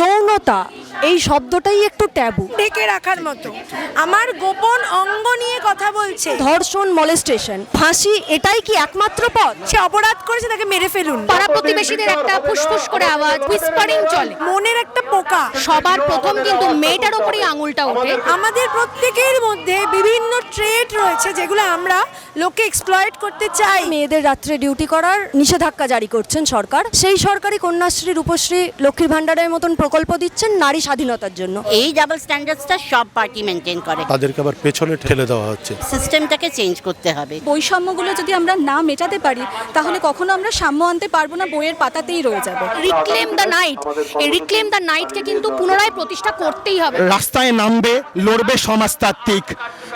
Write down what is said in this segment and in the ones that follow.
যৌনতা এই শব্দটাই একটু ট্যাবু। ঢেকে রাখার মতো। আমার গোপন অঙ্গ নিয়ে কথা বলছে। ধর্ষণ মলেস্টেশন। ফাঁসি এটাই কি একমাত্র পথ? সে অপরাধ করেছে তাকে মেরে ফেলুন। পাড়া প্রতিবেশীদের একটা ফুসফুস করে আওয়াজ হুইসপারিং চলে। মনের একটা পোকা। সবার প্রথম কিন্তু মেয়েটার ওপরেই আঙুলটা ওঠে। আমাদের প্রত্যেকের মধ্যে বিভিন্ন ট্রেড রয়েছে যেগুলো আমরা লোককে এক্সপ্লয়েট করতে চাই। মেয়েদের রাত্রে ডিউটি করার নিষেধাজ্ঞা জারি করছেন সরকার। সেই সরকারি কন্যাশ্রী রূপশ্রী লক্ষ্মীর ভাণ্ডারের মতন প্রকল্প দিচ্ছেন নারী স্বাধীনতার জন্য। এই ডাবল স্ট্যান্ডার্ডসটা সব পার্টি মেনটেন করে। তাদেরকে আবার পেছনে ঠেলে দেওয়া হচ্ছে। সিস্টেমটাকে চেঞ্জ করতে হবে। বৈষম্যগুলো যদি আমরা না মেটাতে পারি তাহলে কখনো আমরা সাম্য আনতে পারব না বইয়ের পাতাতেই রয়ে যাবে। রিক্লেম দ্য নাইট এই রিক্লেম দ্য নাইটকে কিন্তু পুনরায় প্রতিষ্ঠা করতেই হবে। রাস্তায় নামবে লড়বে সমাজতাত্ত্বিক।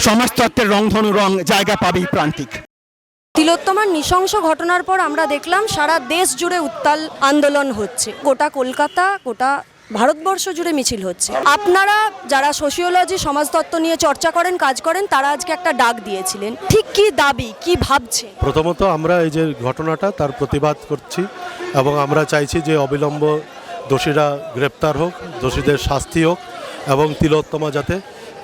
সমাজতত্ত্বের রংধনু রং জায়গা পাবেই প্রান্তিক। তিলোত্তমার নৃশংস ঘটনার পর আমরা দেখলাম সারা দেশ জুড়ে উত্তাল আন্দোলন হচ্ছে। গোটা কলকাতা গোটা ভারতবর্ষ জুড়ে মিছিল হচ্ছে। আপনারা যারা সোশিওলজি সমাজতত্ত্ব নিয়ে চর্চা করেন কাজ করেন তারা আজকে একটা ডাক দিয়েছিলেন। ঠিক কি দাবি কি ভাবছে? প্রথমত আমরা এই যে ঘটনাটা তার প্রতিবাদ করছি এবং আমরা চাইছি যে অবিলম্ব দোষীরা গ্রেপ্তার হোক দোষীদের শাস্তি হোক এবং তিলোত্তমা যাতে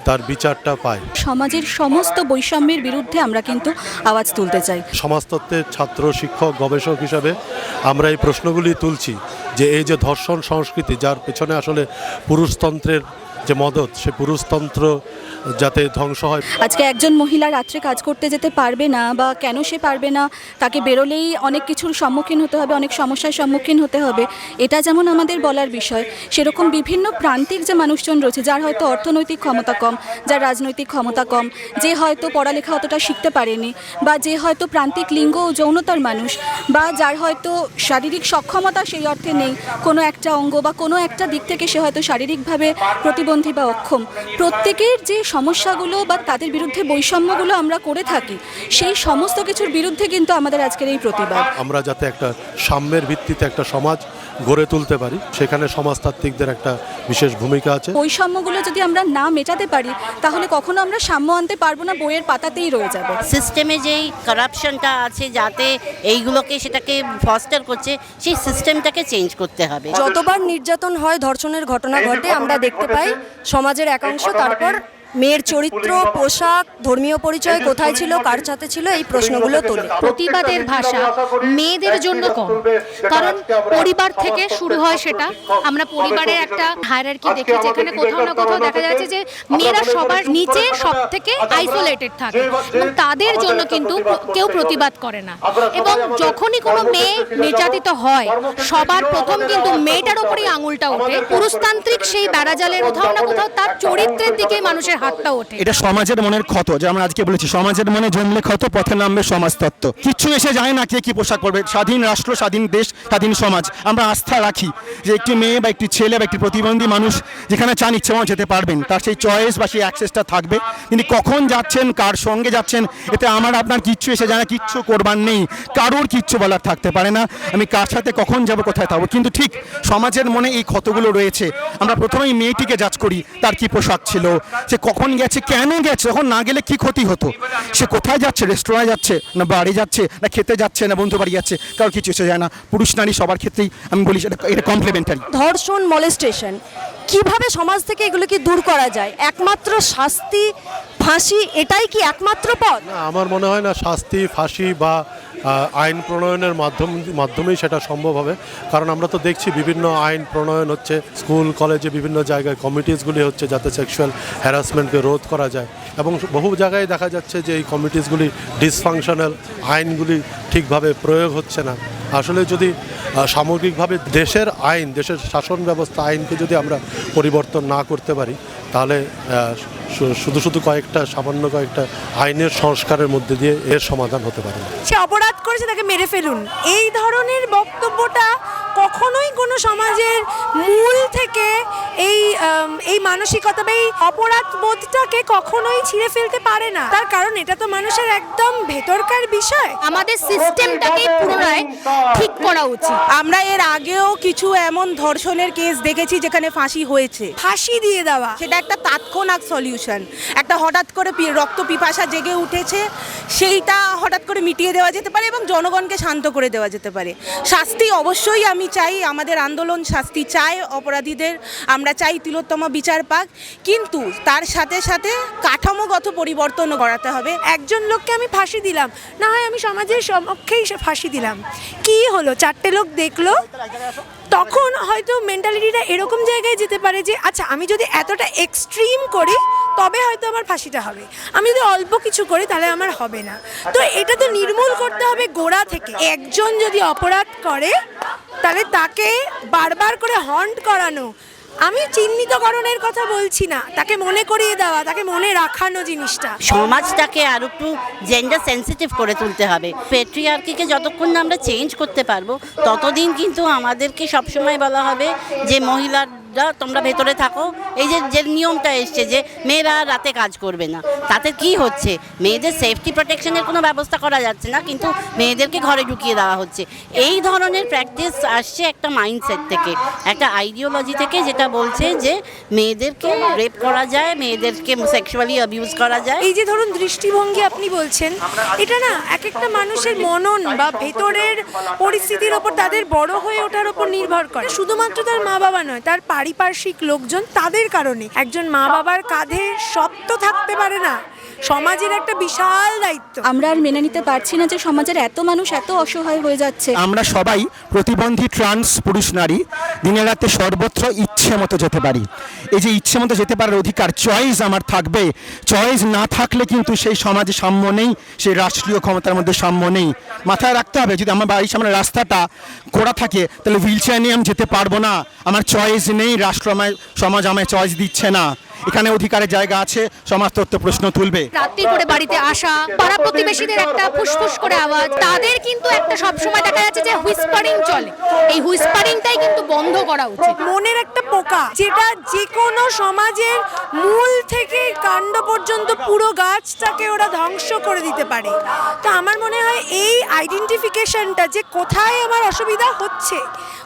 তার বিচারটা পায়। সমাজের সমস্ত বৈষম্যের বিরুদ্ধে আমরা কিন্তু আওয়াজ তুলতে চাই। সমাজতত্ত্বের ছাত্র শিক্ষক গবেষক হিসাবে আমরা এই প্রশ্নগুলি তুলছি। যে এই যে ধর্ষণ সংস্কৃতি যার পেছনে আসলে পুরুষতন্ত্রের যে মদত, সে পুরুষতন্ত্র যাতে ধ্বংস হয়। আজকে একজন মহিলা রাত্রে কাজ করতে যেতে পারবে না বা কেন সে পারবে না, তাকে বেরোলেই অনেক কিছুর সম্মুখীন হতে হবে, অনেক সমস্যার সম্মুখীন হতে হবে, এটা যেমন আমাদের বলার বিষয়, সেরকম বিভিন্ন প্রান্তিক যে মানুষজন রয়েছে, যার হয়তো অর্থনৈতিক ক্ষমতা কম, যার রাজনৈতিক ক্ষমতা কম, যে হয়তো পড়ালেখা অতটা শিখতে পারেনি বা যে হয়তো প্রান্তিক লিঙ্গ ও যৌনতার মানুষ বা যার হয়তো শারীরিক সক্ষমতা সেই অর্থে নেই, কোনো একটা অঙ্গ বা কোনো একটা দিক থেকে সে হয়তো শারীরিকভাবে প্রতিবন্ধী বা অক্ষম, প্রত্যেকের যে সমস্যাগুলো বা তাদের বিরুদ্ধে বৈষম্যগুলো আমরা করে থাকি, সেই সমস্ত কিছুর বিরুদ্ধে কিন্তু আমাদের আজকের এই প্রতিবাদ। আমরা যাতে একটা সাম্যের ভিত্তিতে একটা সমাজ গড়ে তুলতে পারি। সেখানে সমাজতাত্ত্বিকদের একটা বিশেষ ভূমিকা আছে। বৈষম্যগুলো যদি আমরা না মেটাতে পারি তাহলে কখনো আমরা সাম্য আনতে পারব না বইয়ের পাতাতেই রয়ে যাবে। সিস্টেমে যেই কারাপশনটা আছে যাতে এইগুলোকে সেটাকে ফস্টার করছে সেই সিস্টেমটাকে চেঞ্জ করতে হবে। যতবার নির্যাতন হয় ধর্ষণের ঘটনা ঘটে আমরা দেখতে পাই সমাজের একাংশ তারপর মেয়ের চরিত্র পোশাক ধর্মীয় পরিচয় কোথায় ছিল কার সাথে ছিল এই প্রশ্নগুলো তোলে। প্রতিবাদের ভাষা মেয়েদের জন্য কম কারণ পরিবার থেকে শুরু হয় সেটা। আমরা পরিবারের একটা হায়ারার্কি দেখি যেখানে কোথাও না কোথাও দেখা যাচ্ছে যে মেয়েরা সবার নিচে সব থেকে আইসোলেটেড থাকে এবং তাদের জন্য কিন্তু কেউ প্রতিবাদ করে না। এবং যখনই কোনো মেয়ে নির্যাতিত হয় সবার প্রথম কিন্তু মেয়েটার ওপরেই আঙুলটা ওঠে। পুরুষতান্ত্রিক সেই বেড়াজালের কোথাও না কোথাও তার চরিত্রের দিকে মানুষের হাতটা ওঠে। এটা সমাজের মনের ক্ষত, যে আমরা আজকে বলেছি। সমাজের মনে ক্ষত, পথে নামবে সমাজতত্ত্ব কিচ্ছু এসে যায় না কে কি পোশাক পরবে। স্বাধীন রাষ্ট্র, স্বাধীন দেশ, স্বাধীন সমাজ। আমরা আস্থা রাখি যে একটি মেয়ে বা একটি ছেলে বা একটি প্রতিবন্ধী মানুষ যেখানে চান ইচ্ছে মতো যেতে পারবেন। তার সেই চয়েস বা সেই অ্যাক্সেসটা থাকবে। তিনি কখন যাচ্ছেন, কার সঙ্গে যাচ্ছেন, এতে আমার আপনার কিচ্ছু এসে যায় না, কিচ্ছু করবার নেই। কারোর কিচ্ছু বলার থাকতে পারে না। আমি কার সাথে কখন যাব, কোথায় থাকব? কিন্তু ঠিক সমাজের মনে এই ক্ষতগুলো রয়েছে। আমরা প্রথমেই মেয়েটিকে যাচ করি, তার কি পোশাক ছিল? সে কখন গেছে কেন গেছে তখন না গেলে কি ক্ষতি হতো? সে কোথায় যাচ্ছে রেস্টুরেন্টে যাচ্ছে না বাড়ি যাচ্ছে না খেতে যাচ্ছে না বন্ধু বাড়ি যাচ্ছে কারোর কিছু এসে যায় না। পুরুষ নারী সবার ক্ষেত্রেই আমি বলি এটা কমপ্লিমেন্টারি ধর্ষণ মলেস্টেশন কীভাবে সমাজ থেকে এগুলো কি দূর করা যায়? একমাত্র শাস্তি ফাঁসি এটাই কি একমাত্র পথ? না, আমার মনে হয় না শাস্তি ফাঁসি বা আইন প্রণয়নের মাধ্যম মাধ্যমেই সেটা সম্ভব হবে। কারণ আমরা তো দেখছি বিভিন্ন আইন প্রণয়ন হচ্ছে, স্কুল, কলেজে বিভিন্ন জায়গায় কমিটিসগুলি হচ্ছে যাতে সেক্সুয়াল হ্যারাসমেন্টকে রোধ করা যায়। এবং বহু জায়গায় দেখা যাচ্ছে যে এই কমিটিসগুলি ডিসফাংশনাল আইনগুলি ঠিকভাবে প্রয়োগ হচ্ছে না। আসলে যদি সামগ্রিকভাবে দেশের আইন, দেশের শাসন ব্যবস্থা আইনকে যদি আমরা পরিবর্তন না করতে পারি, তাহলে শুধু শুধু কয়েকটা, সামান্য কয়েকটা আইনের সংস্কারের মধ্যে দিয়ে এর সমাধান হতে পারে। সে অপরাধ করেছে, তাকে মেরে ফেলুন। এই ধরনের বক্তব্যটা কখনোই কোনো সমাজের মূল থেকে এই এই মানসিকতা বা এই অপরাধ বোধটাকে কখনোই ছিঁড়ে ফেলতে পারে না। তার কারণ এটা তো মানুষের একদম ভেতরকার বিষয়। আমাদের সিস্টেমটাকে পুনরায় ঠিক করা উচিত। আমরা এর আগেও কিছু এমন ধর্ষণের কেস দেখেছি যেখানে ফাঁসি হয়েছে। ফাঁসি দিয়ে দেওয়া। সেটা একটা তাৎক্ষণাৎ সলিউশন একটা হঠাৎ করে রক্ত পিপাসা জেগে উঠেছে সেইটা হঠাৎ করে মিটিয়ে দেওয়া যেতে পারে এবং জনগণকে শান্ত করে দেওয়া যেতে পারে। শাস্তি অবশ্যই আমি চাই, আমাদের আন্দোলন শাস্তি চাই অপরাধীদের আমরা চাই তিলোত্তমা বিচার পাক, কিন্তু তার সাথে সাথে কাঠামোগত পরিবর্তনও করাতে হবে। একজন লোককে আমি ফাঁসি দিলাম, না হয় আমি সমাজের সমক্ষেই ফাঁসি দিলাম। কি হলো? চারটে লোক দেখল, তখন হয়তো মেন্টালিটিটা এরকম জায়গায় যেতে পারে যে আচ্ছা আমি যদি এতটা এক্সট্রিম করি তবে হয়তো আমার ফাঁসিটা হবে। আমি যদি অল্প কিছু করি তাহলে আমার হবে না। তো এটা তো নির্মূল করতে হবে গোড়া থেকে। একজন যদি অপরাধ করে, তাহলে তাকে বারবার করে হন্ট করানো। আমি চিহ্নিতকরণের কথা বলছি না। তাকে মনে করিয়ে দেওয়া, তাকে মনে রাখানো জিনিসটা। সমাজটাকে আর একটু জেন্ডার সেন্সিটিভ করে তুলতে হবে। পেট্রিয়ার্কিকে যতক্ষণ না আমরা চেঞ্জ করতে পারব, ততদিন কিন্তু আমাদেরকে সবসময় বলা হবে যে মহিলারা তোমরা ভেতরে থাকো। এই যে যে নিয়মটা এসছে যে মেয়েরা রাতে কাজ করবে না, তাতে কি হচ্ছে? মেয়েদের সেফটি প্রোটেকশনের কোনো ব্যবস্থা করা যাচ্ছে না, কিন্তু মেয়েদেরকে ঘরে ঢুকিয়ে দেওয়া হচ্ছে। এই ধরনের প্র্যাকটিস আসছে একটা মাইন্ডসেট থেকে, একটা আইডিওলজি থেকে, যেটা বলছে যে মেয়েদেরকে রেপ করা যায়, মেয়েদেরকে সেক্সুয়ালি অ্যাবিউজ করা যায়। এই যে ধরুন দৃষ্টিভঙ্গি আপনি বলছেন, এটা না এক একটা মানুষের মনন বা ভেতরের পরিস্থিতির ওপর তাদের বড় হয়ে ওঠার ওপর নির্ভর করে। শুধুমাত্র তার মা বাবা নয়, তার পারিপার্শ্বিক লোকজন তাদের কারণে। একজন মা বাবার কাঁধে সব তো থাকতে পারে না। সমাজের একটা বিশাল দায়িত্ব। আমরা আর মেনে নিতে পারছি না যে সমাজের এত মানুষ এত অসহায় হয়ে যাচ্ছে। আমরা সবাই প্রতিবন্ধী ট্রান্স পুরুষ নারী দিনের রাতে সর্বত্র ইচ্ছে মতো যেতে পারি। এই যে ইচ্ছে মতো যেতে পারার অধিকার চয়েস আমার থাকবে। চয়েস না থাকলে কিন্তু সেই সমাজে সাম্য নেই সেই রাষ্ট্রীয় ক্ষমতার মধ্যে সাম্য নেই। মাথায় রাখতে হবে যদি আমার বাড়ির সামনে রাস্তাটা করা থাকে তাহলে হুইল চেয়ার নিয়ে আমি যেতে পারব না। আমার চয়েস নেই রাষ্ট্র আমায় সমাজ আমায় চয়েস দিচ্ছে না। এখানে অধিকারের জায়গা আছে সমাজ তত্ত্ব প্রশ্ন তুলবে। রাত্রি করে বাড়িতে আসা পাড়া প্রতিবেশীদের একটা ফুসফুস করে আওয়াজ তাদের কিন্তু একটা সবসময় দেখা যাচ্ছে যে হুইসপারিং চলে। এই হুইসপারিংটাই কিন্তু বন্ধ করা উচিত। মনের একটা পোকা যেটা যে কোনো সমাজের মূল থেকে কাণ্ড পর্যন্ত পুরো গাছটাকে ওরা ধ্বংস করে দিতে পারে। তো আমার মনে হয় এই আইডেন্টিফিকেশনটা যে কোথায় আমার অসুবিধা হচ্ছে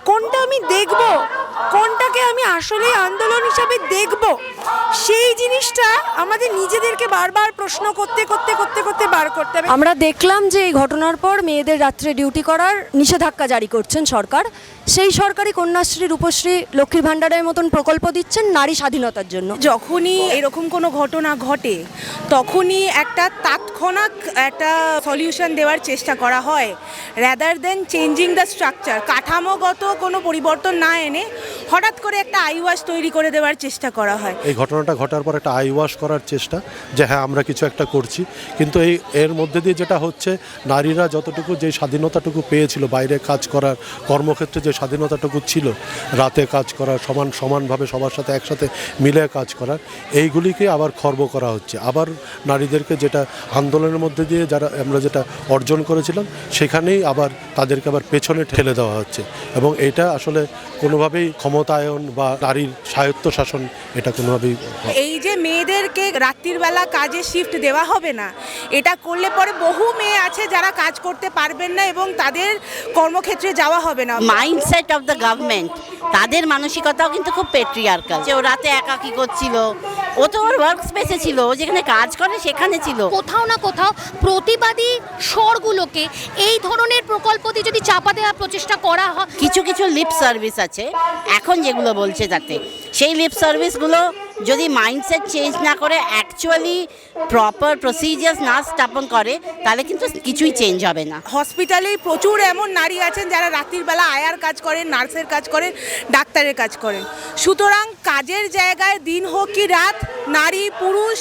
কোনটা আমি দেখব কোনটাকে আমি আসলে আন্দোলন হিসাবে দেখব? সেই জিনিসটা আমাদের নিজেদেরকে বারবার প্রশ্ন করতে করতে করতে করতে বার করতে হবে। আমরা দেখলাম যে এই ঘটনার পর মেয়েদের রাত্রে ডিউটি করার নিষেধাজ্ঞা জারি করছেন সরকার। সেই সরকারি কন্যাশ্রী রূপশ্রী লক্ষ্মীর ভাণ্ডারের মতন প্রকল্প দিচ্ছেন নারী স্বাধীনতার জন্য। যখনই এরকম কোনো ঘটনা ঘটে তখনই একটা তাৎক্ষণাৎ একটা সলিউশন দেওয়ার চেষ্টা করা হয়। Rather than changing the structure কাঠামোগত কোনো পরিবর্তন না এনে হঠাৎ করে একটা আইওয়াস তৈরি করে দেওয়ার চেষ্টা করা হয়। এই ঘটনাটা ঘটার পর একটা আই ওয়াশ করার চেষ্টা যে হ্যাঁ আমরা কিছু একটা করছি। কিন্তু এই এর মধ্যে দিয়ে যেটা হচ্ছে নারীরা যতটুকু যে স্বাধীনতাটুকু পেয়েছিল বাইরে কাজ করার কর্মক্ষেত্রে যে স্বাধীনতাটুকু ছিল। রাতে কাজ করা সমান সমানভাবে সবার সাথে একসাথে মিলে কাজ করার এইগুলিকে আবার খর্ব করা হচ্ছে। আবার নারীদেরকে যেটা আন্দোলনের মধ্যে দিয়ে যারা আমরা যেটা অর্জন করেছিলাম সেখানেই আবার তাদেরকে আবার পেছনে ঠেলে দেওয়া হচ্ছে। এবং এটা আসলে কোনোভাবেই ক্ষমতায়ন বা নারীর স্বায়ত্ত শাসন এটা কোনোভাবেই এই যে মেয়েদেরকে রাত্রির বেলা কাজে শিফট দেওয়া হবে না এটা করলে পরে বহু মেয়ে আছে যারা কাজ করতে পারবেন না এবং তাদের কর্মক্ষেত্রে যাওয়া হবে না। মাইন্ডসেট অফ দ্য গভর্নমেন্ট তাদের মানসিকতাও কিন্তু খুব পেট্রিয়ার্কাল যে ও রাতে একা কি করছিল ও তো ওর ওয়ার্ক স্পেসে ছিল ও যেখানে কাজ করে সেখানে ছিল। কোথাও না কোথাও প্রতিবাদী স্বরগুলোকে এই ধরনের প্রকল্প দিয়ে যদি চাপা দেওয়ার প্রচেষ্টা করা হয়। কিছু কিছু লিপ সার্ভিস আছে। এখন যেগুলো বলছে যাতে সেই লিপ সার্ভিসগুলো যদি মাইন্ডসেট চেঞ্জ না করে অ্যাকচুয়ালি প্রপার প্রসিজিয়ার্স না স্থাপন করে, তাহলে কিন্তু কিছুই চেঞ্জ হবে না। হসপিটালে প্রচুর এমন নারী আছেন যারা রাত্রির বেলা আয়ার কাজ করেন, নার্সের কাজ করেন, ডাক্তারের কাজ করেন। সুতরাং কাজের জায়গায় দিন হোক কি রাত, নারী, পুরুষ,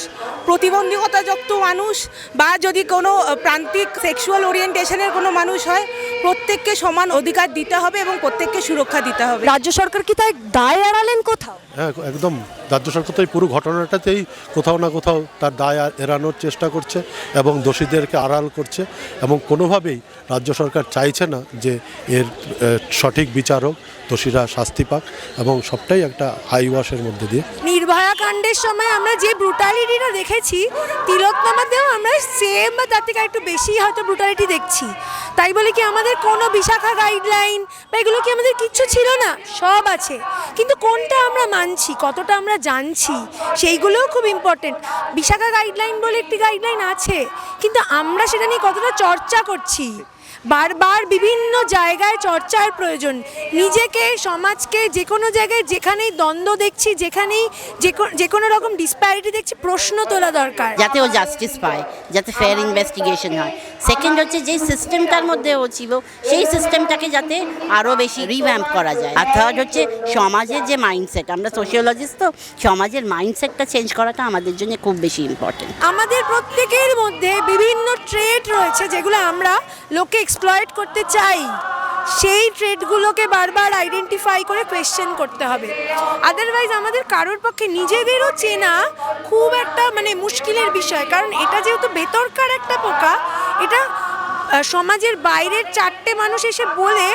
প্রতিবন্ধকতাযুক্ত মানুষ বা যদি কোনো প্রান্তিক সেক্সুয়াল ওরিয়েন্টেশনের কোনো মানুষ হয় প্রত্যেককে সমান অধিকার দিতে হবে এবং প্রত্যেককে সুরক্ষা দিতে হবে। রাজ্য সরকার কি তাই দায় এড়ালেন কোথাও? হ্যাঁ একদম। রাজ্য সরকার তো এই পুরো ঘটনাটাতেই কোথাও না কোথাও তার দায় এড়ানোর চেষ্টা করছে এবং দোষীদেরকে আড়াল করছে এবং কোনোভাবেই রাজ্য সরকার চাইছে না যে এর সঠিক বিচার হোক। দোষীরা শাস্তি পাক এবং সবটাই একটা হাইওয়াশের মধ্যে দিয়ে। নির্ভয়া কাণ্ডের সময় আমরা যে ব্রুটালিটিটা দেখেছি, তিলোত্তমাতেও আমরা সেম বা তার থেকে একটু বেশি হয়তো ব্রুটালিটি দেখছি। তাই বলে কি আমাদের কোনো বিশাখা গাইডলাইন বা এগুলো কি আমাদের কিচ্ছু ছিল না? সব আছে। কিন্তু কোনটা আমরা মানছি, কতটা আমরা জানছি, সেইগুলোও খুব ইম্পর্টেন্ট বিশাখা গাইডলাইন বলে একটি গাইডলাইন আছে, কিন্তু আমরা সেটা নিয়ে কতটা চর্চা করছি? বারবার বিভিন্ন জায়গায় চর্চার প্রয়োজন। নিজেকে সমাজকে যে কোনো জায়গায় যেখানেই দ্বন্দ্ব দেখছি যেখানেই যে যে কোনো রকম ডিসপ্যারিটি দেখছি প্রশ্ন তোলা দরকার। যাতে ও জাস্টিস পায় যাতে ফেয়ার ইনভেস্টিগেশন হয়। সেকেন্ড হচ্ছে যেই সিস্টেমটার মধ্যে ও ছিল সেই সিস্টেমটাকে যাতে আরও বেশি রিভ্যাম্প করা যায়। আর থার্ড হচ্ছে সমাজের যে মাইন্ডসেট আমরা সোশিওলজিস্ট তো সমাজের মাইন্ডসেটটা চেঞ্জ করাটা আমাদের জন্য খুব বেশি ইম্পর্টেন্ট আমাদের প্রত্যেকের মধ্যে বিভিন্ন ট্রেড রয়েছে যেগুলো আমরা লোককে এক্সপ্লয়েট করতে চাই, সেই ট্রেডগুলোকে বারবার আইডেন্টিফাই করে কোয়েশ্চেন করতে হবে। আদারওয়াইজ আমাদের কারোর পক্ষে নিজেদেরও চেনা খুব একটা মানে মুশকিলের বিষয়। কারণ এটা যেহেতু ভেতরকার একটা পোকা, এটা সমাজের বাইরের চারটে মানুষ এসে বলে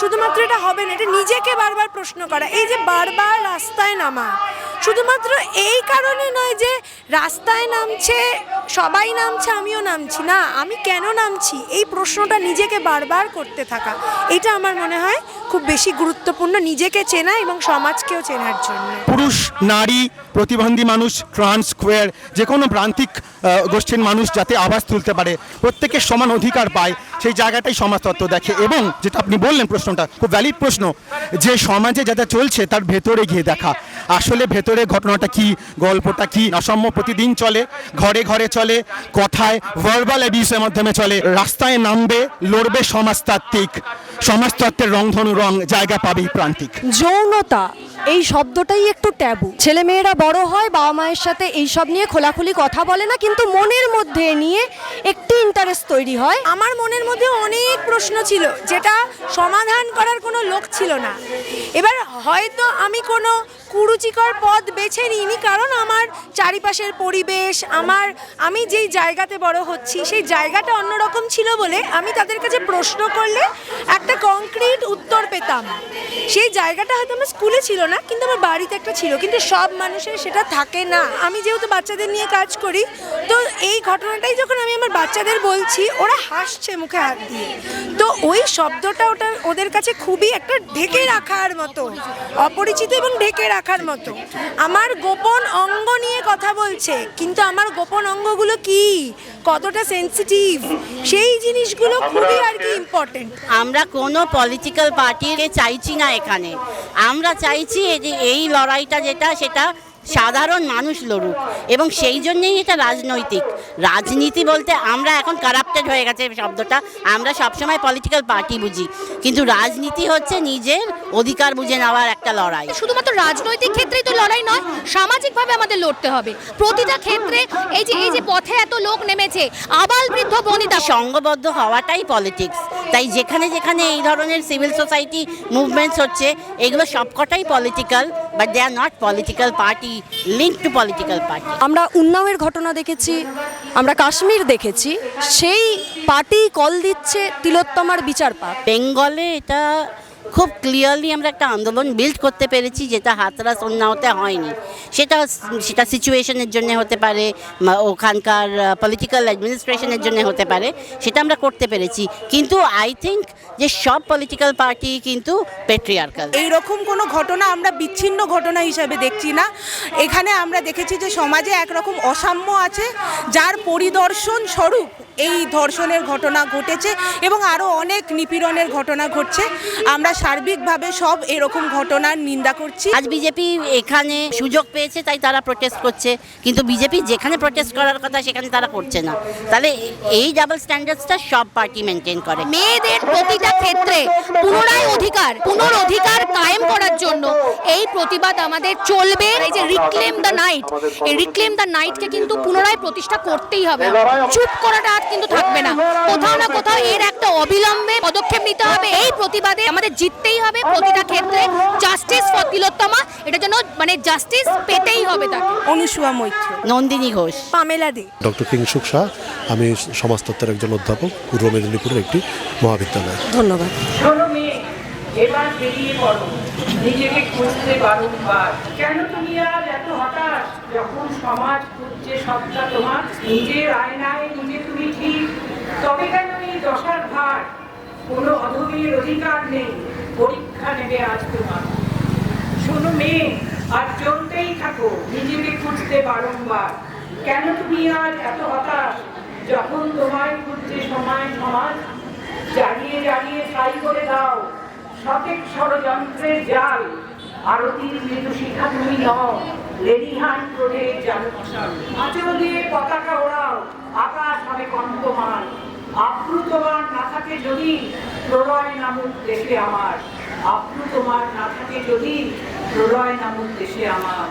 শুধুমাত্র এটা হবে না, এটা নিজেকে বারবার প্রশ্ন করা। এই যে বারবার রাস্তায় নামা শুধুমাত্র এই কারণে নয় যে রাস্তায় নামছে, সবাই নামছে, আমিও নামছি। না, আমি কেন নামছি? এই প্রশ্নটা নিজেকে বারবার করতে থাকা। এটা আমার মনে হয় খুব বেশি গুরুত্বপূর্ণ নিজেকে চেনা এবং সমাজকেও চেনার জন্য। পুরুষ, নারী, প্রতিবন্ধী মানুষ, ট্রান্স, স্কোয়ার যে কোনো প্রান্তিক গোষ্ঠীর মানুষ যাতে আওয়াজ তুলতে পারে, প্রত্যেকের সমান অধিকার পায়। সেই জায়গাটাই সমাজতত্ত্ব দেখে। এবং যেটা আপনি বললেন প্রশ্নটা খুব ভ্যালিড প্রশ্ন যে সমাজে যেটা চলছে তার ভেতরে গিয়ে দেখা। আসলে ভেতরে ঘটনাটা কি গল্পটা কি অসাম্য প্রতিদিন চলে ঘরে ঘরে চলে কথায় ভার্বাল অ্যাবিউসের মাধ্যমে চলে রাস্তায় নামবে লড়বে সমাজতাত্ত্বিক সমাজতত্ত্বের রংধনু রং জায়গা পাবেই প্রান্তিক। যৌনতা এই শব্দটাই একটু ট্যাবু। ছেলে মেয়েরা বড় হয় বাবা মায়ের সাথে এইসব নিয়ে খোলাখুলি কথা বলে না কিন্তু মনের মধ্যে নিয়ে একটি ইন্টারেস্ট তৈরি হয়। আমার মনের মধ্যে অনেক প্রশ্ন ছিল, যেটা সমাধান করার কোনো লোক ছিল না। এবার হয়তো আমি কোনো কুরুচিকর পথ বেছে নিইনি, কারণ আমার চারিপাশের পরিবেশ, আমার, আমি যেই জায়গাতে বড় হচ্ছি, সেই জায়গাটা অন্যরকম ছিল বলে আমি তাদের কাছে প্রশ্ন করলে একটা কংক্রিট উত্তর পেতাম। সেই জায়গাটা হয়তো আমার স্কুলে ছিল না, কিন্তু আমার বাড়িতে একটা ছিল, কিন্তু সব মানুষের সেটা থাকে না। আমি যেহেতু বাচ্চাদের নিয়ে কাজ করি, তো এই ঘটনাটাই যখন আমি আমার বাচ্চাদের বলছি, ওরা হাসছে মুখে হাত দিয়ে। তো ওই শব্দটা ওটা ওদের কাছে খুবই একটা ঢেকে রাখার মতো অপরিচিত এবং ঢেকে রাখার মতো। আমার গোপন অঙ্গ নিয়ে কথা বলছে কিন্তু আমার গোপন অঙ্গগুলো কি? কতটা সেন্সিটিভ সেই জিনিসগুলো খুবই আর কি ইম্পর্টেন্ট আমরা কোনো পলিটিক্যাল পার্টিকে চাইছি না এখানে। আমরা চাইছি এই যে এই লড়াইটা যেটা সেটা সাধারণ মানুষ লড়ুক। এবং সেই জন্যেই এটা রাজনৈতিক। রাজনীতি বলতে আমরা এখন কারাপ্টেড হয়ে গেছে শব্দটা। আমরা সবসময় পলিটিক্যাল পার্টি বুঝি। কিন্তু রাজনীতি হচ্ছে নিজের অধিকার বুঝে নেওয়ার একটা লড়াই। শুধুমাত্র রাজনৈতিক ক্ষেত্রেই তো লড়াই নয় সামাজিকভাবে আমাদের লড়তে হবে। প্রতিটা ক্ষেত্রে এই যে এই যে পথে এত লোক নেমেছে আবাল বৃদ্ধ বনিতা সঙ্গবদ্ধ হওয়াটাই পলিটিক্স তাই যেখানে যেখানে এই ধরনের সিভিল সোসাইটি মুভমেন্টস হচ্ছে এগুলো সবকটাই political but they are not political party link to political party আমরা উন্নাওয়ের ঘটনা দেখেছি আমরা কাশ্মীর দেখেছি সেই পার্টি কল দিচ্ছে তিলোত্তমার বিচার পাক বেঙ্গলে এটা খুব ক্লিয়ারলি আমরা একটা আন্দোলন বিল্ড করতে পেরেছি যেটা হাতরাস অন্যায়তে হয়নি। সেটা সেটা সিচুয়েশনের জন্য হতে পারে ওখানকার পলিটিক্যাল অ্যাডমিনিস্ট্রেশনের জন্য হতে পারে, সেটা আমরা করতে পেরেছি। কিন্তু আই থিঙ্ক যে সব পলিটিক্যাল পার্টি কিন্তু পেট্রিয়ার্কাল এই রকম কোনো ঘটনা আমরা বিচ্ছিন্ন ঘটনা হিসাবে দেখছি না। এখানে আমরা দেখেছি যে সমাজে একরকম অসাম্য আছে, যার পরিদর্শন স্বরূপ এই ধর্ষণের ঘটনা ঘটেছে এবং আরও অনেক নিপীড়নের ঘটনা ঘটছে। আমরা সার্বিকভাবে সব এরকম ঘটনার নিন্দা করছি। আজ বিজেপি এখানে সুযোগ পেয়েছে তাই তারা প্রোটেস্ট করছে। কিন্তু বিজেপি যেখানে প্রোটেস্ট করার কথা সেখানে তারা করছে না। তাহলে এই ডাবল স্ট্যান্ডার্ডসটা সব পার্টি মেনটেন করে। মেয়েদের প্রতিটা ক্ষেত্রে পুনরায় অধিকার পুনর অধিকার কায়েম করার জন্য এই প্রতিবাদ আমাদের চলবে। এই যে রিক্লেম দ্য নাইট এই রিক্লেম দ্য নাইটকে কিন্তু পুনরায় প্রতিষ্ঠা করতেই হবে। চুপ করাটা আর কিন্তু থাকবে না। কোথাও না কোথাও এর একটা অবিলম্বে পদক্ষেপ নিতে হবে। এই প্রতিবাদে আমাদের জিততেই হবে প্রতিটা ক্ষেত্রে। জাস্টিস ফর তিলোত্তমা এটা যেন মানে জাস্টিস পেতেই হবে তাকে। অনুসুয়া মৈত্র। নন্দিনী ঘোষ। পামেলা দে। ডক্টর কিংসুক শাহ আমি সমাজতত্ত্বের একজন অধ্যাপক পূর্ব মেদিনীপুরের একটি মহাবিদ্যালয়। ধন্যবাদ। এবার বেরিয়ে পড়ো। নিজেকে খুঁজতে বারংবার। কেন তুমি আজ এত হঠাৎ যখন সমাজ খুঁজছে সবটা তোমার, নিজের আয়নায় নিজে তুমি ঠিক। তবে কেন এই দশার ভার? কোনো অধমীর অধিকার নেই। পরীক্ষা নেবে আজ তোমার। শোনো মেয়ে, আর চলতেই থাকো, নিজেকে খুঁজতে বারংবার। কেন তুমি আজ এত হতাশ? যখন তোমায় খুঁজছে সময় সমাজ জ্বালিয়ে জ্বালিয়ে ছাই করে দাও। সঠিক ষড়যন্ত্রের জাল আরতির মৃদু শিখা তুমি নও লেডিহান করে আঁচল দিয়ে পতাকা ওড়াও, আকাশ হবে কণ্ঠমান আপ্রু না থাকে যদি, প্রলয় নামক দেশে আমার। আপ্রু না থাকে যদি, প্রলয় নামক দেশে আমার।